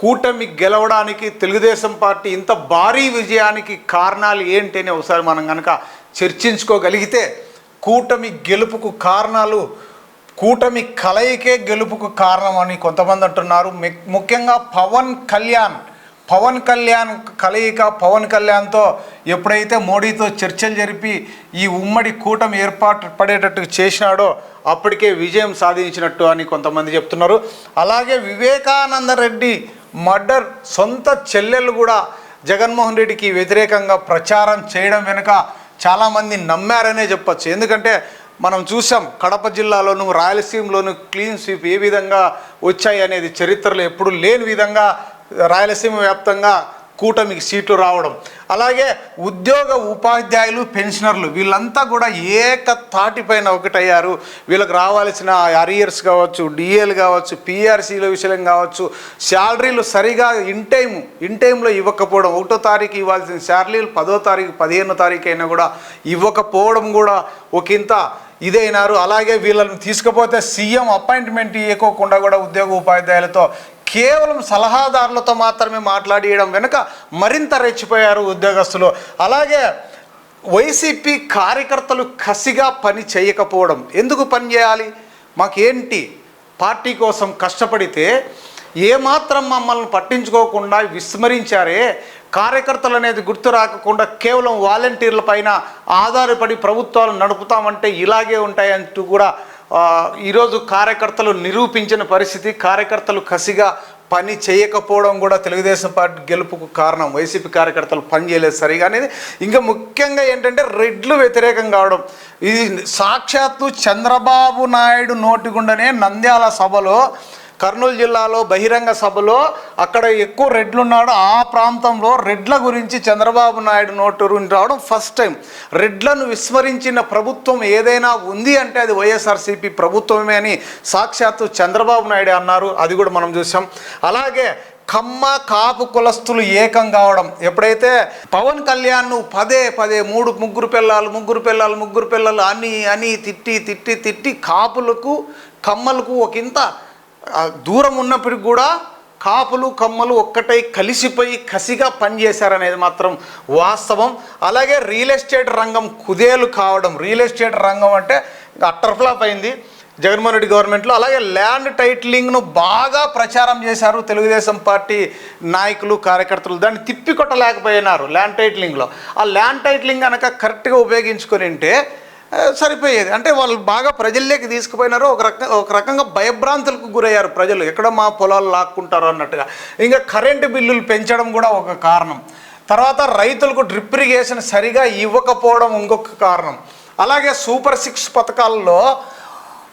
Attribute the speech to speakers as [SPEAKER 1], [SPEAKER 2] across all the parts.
[SPEAKER 1] కూటమి గెలవడానికి తెలుగుదేశం పార్టీ ఇంత భారీ విజయానికి కారణాలు ఏంటి అని ఒకసారి మనం కనుక చర్చించుకోగలిగితే కూటమి గెలుపుకు కారణాలు కూటమి కలయికే గెలుపుకు కారణం అని కొంతమంది అంటున్నారు. ముఖ్యంగా పవన్ కళ్యాణ్ పవన్ కళ్యాణ్ కలయిక పవన్ కళ్యాణ్తో ఎప్పుడైతే మోడీతో చర్చలు జరిపి ఈ ఉమ్మడి కూటమి ఏర్పాటు పడేటట్టు చేసినాడో అప్పటికే విజయం సాధించినట్టు అని కొంతమంది చెప్తున్నారు. అలాగే వివేకానంద రెడ్డి మర్డర్ సొంత చెల్లెలు కూడా జగన్మోహన్ రెడ్డికి వ్యతిరేకంగా ప్రచారం చేయడం వెనుక చాలామంది నమ్మారనే చెప్పచ్చు. ఎందుకంటే మనం చూసాం కడప జిల్లాలోను రాయలసీమలోను క్లీన్ స్వీప్ ఏ విధంగా వచ్చాయి అనేది చరిత్రలో ఎప్పుడు లేని విధంగా రాయలసీమ వ్యాప్తంగా కూటమికి సీట్లు రావడం. అలాగే ఉద్యోగ ఉపాధ్యాయులు పెన్షనర్లు వీళ్ళంతా కూడా ఏక తాటిపైన ఒకటయ్యారు. వీళ్ళకి రావాల్సిన అరియర్స్ కావచ్చు డిఏలు కావచ్చు పిఆర్సీల విషయం కావచ్చు శాలరీలు సరిగా ఇన్ టైం ఇన్ టైంలో ఇవ్వకపోవడం. ఒకటో తారీఖు ఇవ్వాల్సిన శాలరీలు పదో తారీఖు పదిహేనో తారీఖు అయినా కూడా ఇవ్వకపోవడం కూడా ఒకంత ఇదైనారు. అలాగే వీళ్ళని తీసుకుపోతే సీఎం అపాయింట్మెంట్ ఇవ్వకోకుండా కూడా ఉద్యోగ ఉపాధ్యాయులతో కేవలం సలహాదారులతో మాత్రమే మాట్లాడియడం వెనుక మరింత రెచ్చిపోయారు ఉద్యోగస్తులు. అలాగే వైసీపీ కార్యకర్తలు కసిగా పని చేయకపోవడం. ఎందుకు పని చేయాలి? మాకేంటి? పార్టీ కోసం కష్టపడితే ఏమాత్రం మమ్మల్ని పట్టించుకోకుండా విస్మరించారే? కార్యకర్తలు అనేది గుర్తు రాకుండా కేవలం వాలంటీర్ల పైన ఆధారపడి ప్రభుత్వాలు నడుపుతామంటే ఇలాగే ఉంటాయంటూ కూడా ఈరోజు కార్యకర్తలు నిరూపించిన పరిస్థితి కార్యకర్తలు కసిగా పని చేయకపోవడం కూడా తెలుగుదేశం పార్టీ గెలుపుకు కారణం. వైసీపీ కార్యకర్తలు పని చేయలేదు సరిగా అనేది. ఇంకా ముఖ్యంగా ఏంటంటే రెడ్లు వ్యతిరేకం కావడం. ఇది సాక్షాత్తు చంద్రబాబు నాయుడు నోటిగుండనే నంద్యాల సభలో కర్నూలు జిల్లాలో బహిరంగ సభలో అక్కడ ఎక్కువ రెడ్లు ఉన్నాడు ఆ ప్రాంతంలో రెడ్ల గురించి చంద్రబాబు నాయుడు నోటు రావడం ఫస్ట్ టైం రెడ్లను విస్మరించిన ప్రభుత్వం ఏదైనా ఉంది అంటే అది వైఎస్ఆర్సీపీ ప్రభుత్వమే అని సాక్షాత్తు చంద్రబాబు నాయుడు అన్నారు. అది కూడా మనం చూసాం. అలాగే కమ్మ కాపు కులస్తులు ఏకం కావడం. ఎప్పుడైతే పవన్ కళ్యాణ్ పదే పదే మూడు ముగ్గురు పిల్లలు ముగ్గురు పిల్లలు ముగ్గురు పిల్లలు అని అని తిట్టి తిట్టి తిట్టి కాపులకు కమ్మలకు ఒక ఇంత దూరం ఉన్నప్పటికి కూడా కాపులు కమ్మలు ఒక్కటై కలిసిపోయి కసిగా పనిచేశారనేది మాత్రం వాస్తవం. అలాగే రియల్ ఎస్టేట్ రంగం కుదేలు కావడం. రియల్ ఎస్టేట్ రంగం అంటే అట్టర్ ఫ్లాప్ అయింది జగన్మోహన్ రెడ్డి గవర్నమెంట్లో. అలాగే ల్యాండ్ టైటిలింగ్ను బాగా ప్రచారం చేశారు తెలుగుదేశం పార్టీ నాయకులు కార్యకర్తలు. దాన్ని తిప్పికొట్టలేకపోయినారు ల్యాండ్ టైటిలింగ్లో. ఆ ల్యాండ్ టైటిలింగ్ కనుక కరెక్ట్గా ఉపయోగించుకొని ఉంటే సరిపోయేది. అంటే వాళ్ళు బాగా ప్రజల్లోకి తీసుకుపోయినారు ఒక రకంగా ఒక రకంగా భయభ్రాంతులకు గురయ్యారు ప్రజలు. ఎక్కడ మా పొలాలు లాక్కుంటారు అన్నట్టుగా. ఇంకా కరెంటు బిల్లులు పెంచడం కూడా ఒక కారణం. తర్వాత రైతులకు డ్రిప్ ఇరిగేషన్ సరిగా ఇవ్వకపోవడం ఇంకొక కారణం. అలాగే సూపర్ సిక్స్ పథకాల్లో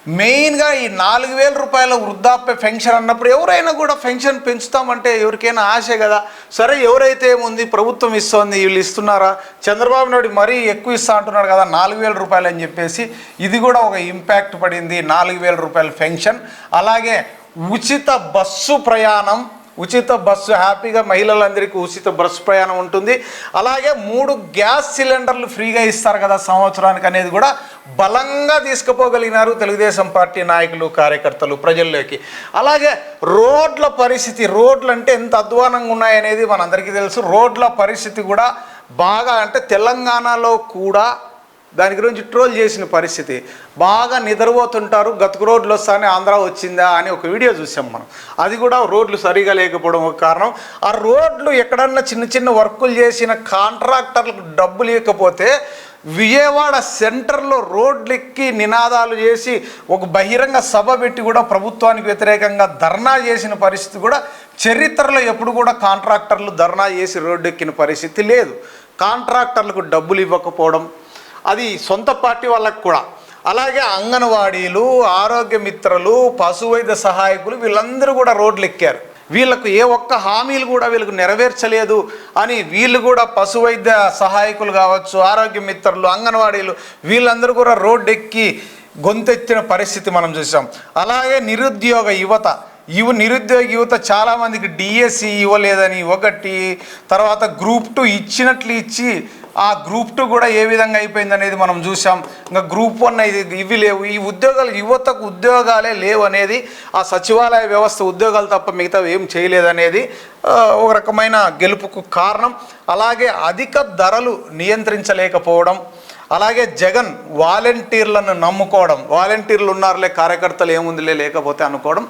[SPEAKER 1] మెయిన్గా ఈ నాలుగు వేల రూపాయల వృద్ధాప్య పెన్షన్ అన్నప్పుడు ఎవరైనా కూడా పెన్షన్ పెంచుతామంటే ఎవరికైనా ఆశ కదా. సరే ఎవరైతే ఏముంది ప్రభుత్వం ఇస్తోంది వీళ్ళు ఇస్తున్నారా? చంద్రబాబు నాయుడు మరీ ఎక్కువ ఇస్తా అంటున్నాడు కదా నాలుగు వేల రూపాయలు అని చెప్పేసి ఇది కూడా ఒక ఇంపాక్ట్ పడింది నాలుగు వేల రూపాయల పెన్షన్. అలాగే ఉచిత బస్సు ప్రయాణం ఉచిత బస్సు హ్యాపీగా మహిళలందరికీ ఉచిత బస్సు ప్రయాణం ఉంటుంది. అలాగే మూడు గ్యాస్ సిలిండర్లు ఫ్రీగా ఇస్తారు కదా సంవత్సరానికి అనేది కూడా బలంగా తీసుకుపోగలిగినారు తెలుగుదేశం పార్టీ నాయకులు కార్యకర్తలు ప్రజల్లోకి. అలాగే రోడ్ల పరిస్థితి రోడ్లు అంటే ఎంత అధ్వానంగా ఉన్నాయనేది మనందరికీ తెలుసు. రోడ్ల పరిస్థితి కూడా బాగా అంటే తెలంగాణలో కూడా దాని గురించి ట్రోల్ చేసిన పరిస్థితి. బాగా నిద్రపోతుంటారు గతుకు రోడ్లు వస్తానే ఆంధ్ర వచ్చిందా అని ఒక వీడియో చూసాం మనం. అది కూడా రోడ్లు సరిగా లేకపోవడం ఒక కారణం. ఆ రోడ్లు ఎక్కడన్నా చిన్న చిన్న వర్కులు చేసిన కాంట్రాక్టర్లకు డబ్బులు ఇవ్వకపోతే విజయవాడ సెంటర్లో రోడ్లెక్కి నినాదాలు చేసి ఒక బహిరంగ సభ పెట్టి కూడా ప్రభుత్వానికి వ్యతిరేకంగా ధర్నా చేసిన పరిస్థితి కూడా చరిత్రలో ఎప్పుడు కూడా కాంట్రాక్టర్లు ధర్నా చేసి రోడ్డు ఎక్కిన పరిస్థితి లేదు. కాంట్రాక్టర్లకు డబ్బులు ఇవ్వకపోవడం అది సొంత పార్టీ వాళ్ళకు కూడా. అలాగే అంగన్వాడీలు ఆరోగ్య మిత్రులు పశువైద్య సహాయకులు వీళ్ళందరూ కూడా రోడ్లు ఎక్కారు. వీళ్ళకు ఏ ఒక్క హామీలు కూడా వీళ్ళకు నెరవేర్చలేదు అని వీళ్ళు కూడా పశువైద్య సహాయకులు కావచ్చు ఆరోగ్య మిత్రులు అంగన్వాడీలు వీళ్ళందరూ కూడా రోడ్డు ఎక్కి గొంతెత్తిన పరిస్థితి మనం చూసాం. అలాగే నిరుద్యోగ యువత. ఇవి నిరుద్యోగ యువత చాలామందికి డిఎస్సి ఇవ్వలేదని ఒకటి తర్వాత గ్రూప్ టూ ఇచ్చినట్లు ఇచ్చి ఆ గ్రూప్ టూ కూడా ఏ విధంగా అయిపోయింది అనేది మనం చూసాం ఇంకా గ్రూప్ వన్ ఇది ఇవి లేవు. ఈ ఉద్యోగాలు యువతకు ఉద్యోగాలే లేవు అనేది ఆ సచివాలయ వ్యవస్థ ఉద్యోగాలు తప్ప మిగతా ఏం చేయలేదనేది ఒక రకమైన గెలుపుకు కారణం. అలాగే అధిక ధరలు నియంత్రించలేకపోవడం అలాగే జగన్ వాలంటీర్లను నమ్ముకోవడం వాలంటీర్లు ఉన్నారులే కార్యకర్తలు ఏముందిలే లేకపోతే అనుకోవడం.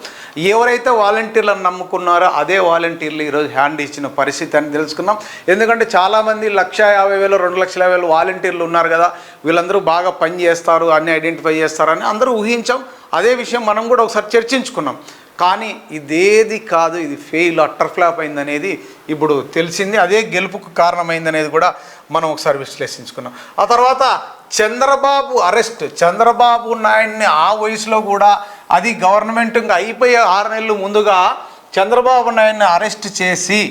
[SPEAKER 1] ఎవరైతే వాలంటీర్లను నమ్ముకున్నారో అదే వాలంటీర్లు ఈరోజు హ్యాండ్ ఇచ్చిన పరిస్థితి అని తెలుసుకున్నాం ఎందుకంటే చాలామంది లక్ష యాభై వేలు రెండు లక్షల యాభై వేలు వాలంటీర్లు ఉన్నారు కదా వీళ్ళందరూ బాగా పని చేస్తారు అన్ని ఐడెంటిఫై చేస్తారని అందరూ ఊహించాం. అదే విషయం మనం కూడా ఒకసారి చర్చించుకున్నాం. కానీ ఇదేది కాదు ఇది ఫెయిల్ అట్టర్ ఫ్లాప్ అయిందనేది ఇప్పుడు తెలిసింది. అదే గెలుపుకు కారణమైందనేది కూడా మనం ఒకసారి విశ్లేషించుకున్నాం. ఆ తర్వాత చంద్రబాబు అరెస్ట్ చంద్రబాబు నాయుడిని ఆ వయసులో కూడా అది గవర్నమెంట్ ఇంకా అయిపోయే ఆరు నెలలు ముందుగా చంద్రబాబు నాయుడిని అరెస్ట్ చేసి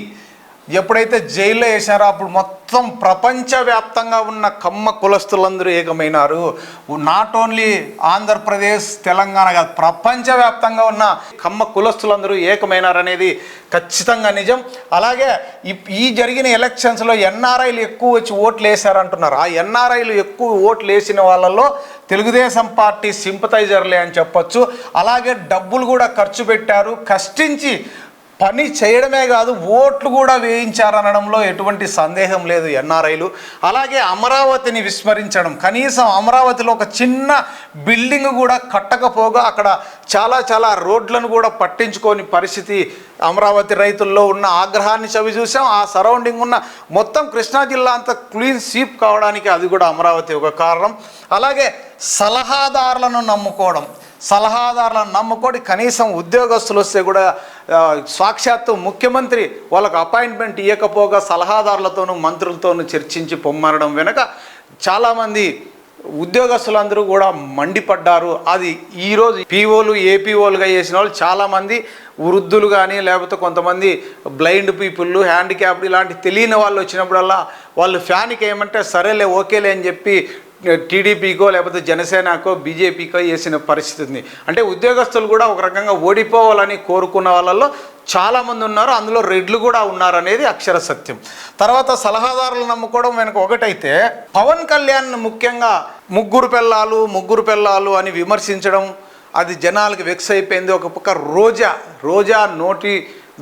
[SPEAKER 1] ఎప్పుడైతే జైల్లో వేశారో అప్పుడు మొత్తం ప్రపంచవ్యాప్తంగా ఉన్న కమ్మ కులస్తులందరూ ఏకమైనారు. నాట్ ఓన్లీ ఆంధ్రప్రదేశ్ తెలంగాణ కాదు ప్రపంచవ్యాప్తంగా ఉన్న కమ్మ కులస్తులందరూ ఏకమైనారనేది ఖచ్చితంగా నిజం. అలాగే ఈ- ఈ జరిగిన ఎలక్షన్స్లో ఎన్ఆర్ఐలు ఎక్కువ వచ్చి ఓట్లు వేశారంటున్నారు. ఆ ఎన్ఆర్ఐలు ఎక్కువ ఓట్లు వేసిన వాళ్ళలో తెలుగుదేశం పార్టీ సింపతైజర్లే అని చెప్పొచ్చు. అలాగే డబ్బులు కూడా ఖర్చు పెట్టారు. కష్టించి పని చేయడమే కాదు ఓట్లు కూడా వేయించారనడంలో ఎటువంటి సందేహం లేదు ఎన్ఆర్ఐలు. అలాగే అమరావతిని విస్మరించడం కనీసం అమరావతిలో ఒక చిన్న బిల్డింగ్ కూడా కట్టకపోగా అక్కడ చాలా చాలా రోడ్లను కూడా పట్టించుకోని పరిస్థితి అమరావతి రైతుల్లో ఉన్న ఆగ్రహాన్ని చవి చూసాం. ఆ సరౌండింగ్ ఉన్న మొత్తం కృష్ణా జిల్లా అంతా క్లీన్ స్వీప్ కావడానికి అది కూడా అమరావతి ఒక కారణం. అలాగే సలహాదారులను నమ్ముకోవడం సలహాదారులను నమ్ముకొని కనీసం ఉద్యోగస్తులు వస్తే కూడా సాక్షాత్తు ముఖ్యమంత్రి వాళ్ళకు అపాయింట్మెంట్ ఇవ్వకపోగా సలహాదారులతోనూ మంత్రులతోనూ చర్చించి పొమ్మనడం వెనక చాలామంది ఉద్యోగస్తులందరూ కూడా మండిపడ్డారు. అది ఈరోజు పీఓలు ఏపీఓలుగా చేసిన వాళ్ళు చాలామంది వృద్ధులు కానీ లేకపోతే కొంతమంది బ్లైండ్ పీపుల్ హ్యాండిక్యాప్డ్ ఇలాంటి తెలియని వాళ్ళు వచ్చినప్పుడల్లా వాళ్ళు ఫ్యాన్కి ఏమంటే సరేలే ఓకేలే అని చెప్పి టీడీపీకో లేకపోతే జనసేనకో బీజేపీకో వేసిన పరిస్థితి ఉంది అంటే ఉద్యోగస్తులు కూడా ఒక రకంగా ఓడిపోవాలని కోరుకున్న వాళ్ళల్లో చాలామంది ఉన్నారు. అందులో రెడ్లు కూడా ఉన్నారు అనేది అక్షర సత్యం. తర్వాత సలహాదారులు నమ్ముకోవడం వెనక ఒకటైతే పవన్ కళ్యాణ్ ముఖ్యంగా ముగ్గురు పిల్లలు ముగ్గురు పిల్లలు అని విమర్శించడం అది జనాలకు వెక్స్ అయిపోయింది. ఒక పక్క రోజా రోజా నోటి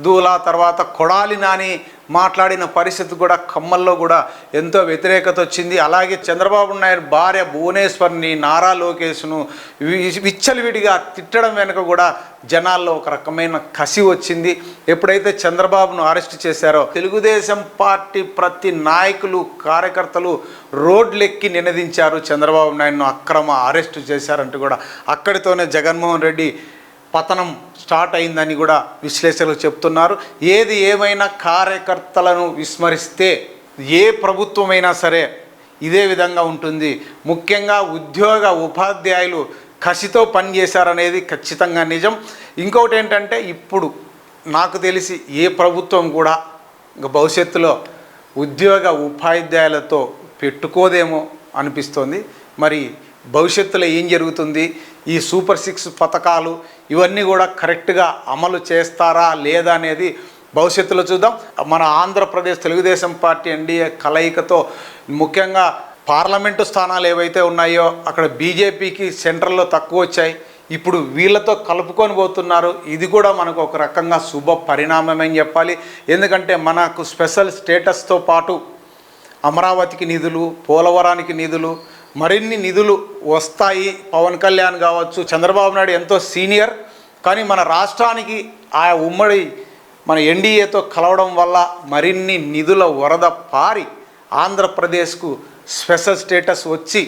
[SPEAKER 1] దూల తర్వాత కొడాలి నాని మాట్లాడిన పరిస్థితి కూడా ఖమ్మల్లో కూడా ఎంతో వ్యతిరేకత వచ్చింది. అలాగే చంద్రబాబు నాయుడు భార్య భువనేశ్వర్ని నారా లోకేష్ను విచ్చలవిడిగా తిట్టడం వెనుక కూడా జనాల్లో ఒక రకమైన కసి వచ్చింది. ఎప్పుడైతే చంద్రబాబును అరెస్ట్ చేశారో తెలుగుదేశం పార్టీ ప్రతి నాయకులు కార్యకర్తలు రోడ్లెక్కి నినదించారు. చంద్రబాబు నాయుడును అక్రమ అరెస్టు చేశారంటూ కూడా అక్కడితోనే జగన్మోహన్ రెడ్డి పతనం స్టార్ట్ అయిందని కూడా విశ్లేషకులు చెప్తున్నారు. ఏది ఏమైనా కార్యకర్తలను విస్మరిస్తే ఏ ప్రభుత్వమైనా సరే ఇదే విధంగా ఉంటుంది. ముఖ్యంగా ఉద్యోగ ఉపాధ్యాయులు కసితో పనిచేశారనేది ఖచ్చితంగా నిజం. ఇంకొకటి ఏంటంటే ఇప్పుడు నాకు తెలిసి ఏ ప్రభుత్వం కూడా భవిష్యత్తులో ఉద్యోగ ఉపాధ్యాయులతో పెట్టుకోదేమో అనిపిస్తోంది. మరి భవిష్యత్తులో ఏం జరుగుతుంది? ఈ సూపర్ సిక్స్ పథకాలు ఇవన్నీ కూడా కరెక్ట్గా అమలు చేస్తారా లేదా అనేది భవిష్యత్తులో చూద్దాం. మన ఆంధ్రప్రదేశ్ తెలుగుదేశం పార్టీ ఎన్డీఏ కలయికతో ముఖ్యంగా పార్లమెంటు స్థానాలు ఏవైతే ఉన్నాయో అక్కడ బీజేపీకి సెంట్రల్లో తక్కువ వచ్చాయి. ఇప్పుడు వీళ్ళతో కలుపుకొని పోతున్నారు. ఇది కూడా మనకు ఒక రకంగా శుభ పరిణామమని చెప్పాలి. ఎందుకంటే మనకు స్పెషల్ స్టేటస్తో పాటు అమరావతికి నిధులు పోలవరానికి నిధులు మరిన్ని నిధులు వస్తాయి. పవన్ కళ్యాణ్ కావచ్చు చంద్రబాబు నాయుడు ఎంతో సీనియర్. కానీ మన రాష్ట్రానికి ఆ ఉమ్మడి మన ఎన్డీఏతో కలవడం వల్ల మరిన్ని నిధుల వరద పారి ఆంధ్రప్రదేశ్కు స్పెషల్ స్టేటస్ వచ్చి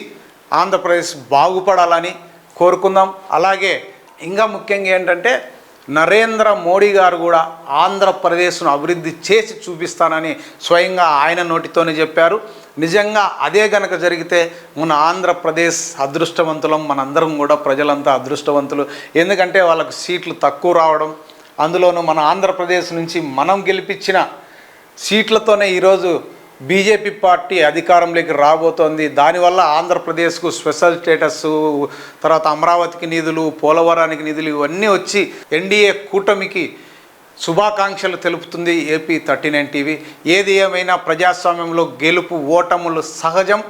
[SPEAKER 1] ఆంధ్రప్రదేశ్ బాగుపడాలని కోరుకుందాం. అలాగే ఇంకా ముఖ్యంగా ఏంటంటే నరేంద్ర మోడీ గారు కూడా ఆంధ్రప్రదేశ్ను అభివృద్ధి చేసి చూపిస్తానని స్వయంగా ఆయన నోటితోనే చెప్పారు. నిజంగా అదే గనక జరిగితే మన ఆంధ్రప్రదేశ్ అదృష్టవంతులం మనందరం కూడా ప్రజలంతా అదృష్టవంతులు. ఎందుకంటే వాళ్ళకు సీట్లు తక్కువ రావడం అందులోనూ మన ఆంధ్రప్రదేశ్ నుంచి మనం గెలిపించిన సీట్లతోనే ఈరోజు బీజేపీ పార్టీ అధికారంలోకి రాబోతోంది. దానివల్ల ఆంధ్రప్రదేశ్కు స్పెషల్ స్టేటస్ తర్వాత అమరావతికి నిధులు పోలవరానికి నిధులు ఇవన్నీ వచ్చి ఎన్డీఏ కూటమికి శుభాకాంక్షలు తెలుపుతుంది ఏపీ థర్టీ నైన్ టీవీ. ఏది ఏమైనా ప్రజాస్వామ్యంలో గెలుపు ఓటములు సహజం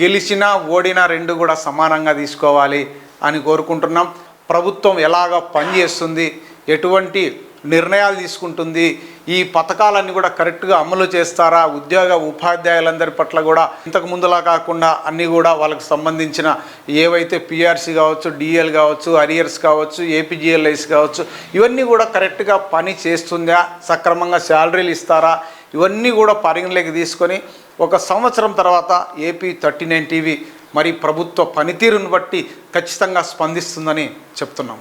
[SPEAKER 1] గెలిచినా ఓడినా రెండు కూడా సమానంగా తీసుకోవాలి అని కోరుకుంటున్నాం. ప్రభుత్వం ఎలాగ పనిచేస్తుంది ఎటువంటి నిర్ణయాలు తీసుకుంటుంది. ఈ పథకాలన్నీ కూడా కరెక్ట్గా అమలు చేస్తారా? ఉద్యోగ ఉపాధ్యాయులందరి పట్ల కూడా ఇంతకు ముందులా కాకుండా అన్నీ కూడా వాళ్ళకి సంబంధించిన ఏవైతే పిఆర్సీ కావచ్చు డిఎల్ కావచ్చు అరియర్స్ కావచ్చు ఏపీజిఎల్ఐస్ కావచ్చు ఇవన్నీ కూడా కరెక్ట్గా పని చేస్తుందా? సక్రమంగా శాలరీలు ఇస్తారా? ఇవన్నీ కూడా పరిగణలోకి తీసుకొని ఒక సంవత్సరం తర్వాత ఏపీ థర్టీ నైన్ టీవీ మరి ప్రభుత్వ పనితీరును బట్టి ఖచ్చితంగా స్పందిస్తుందని చెప్తున్నాం.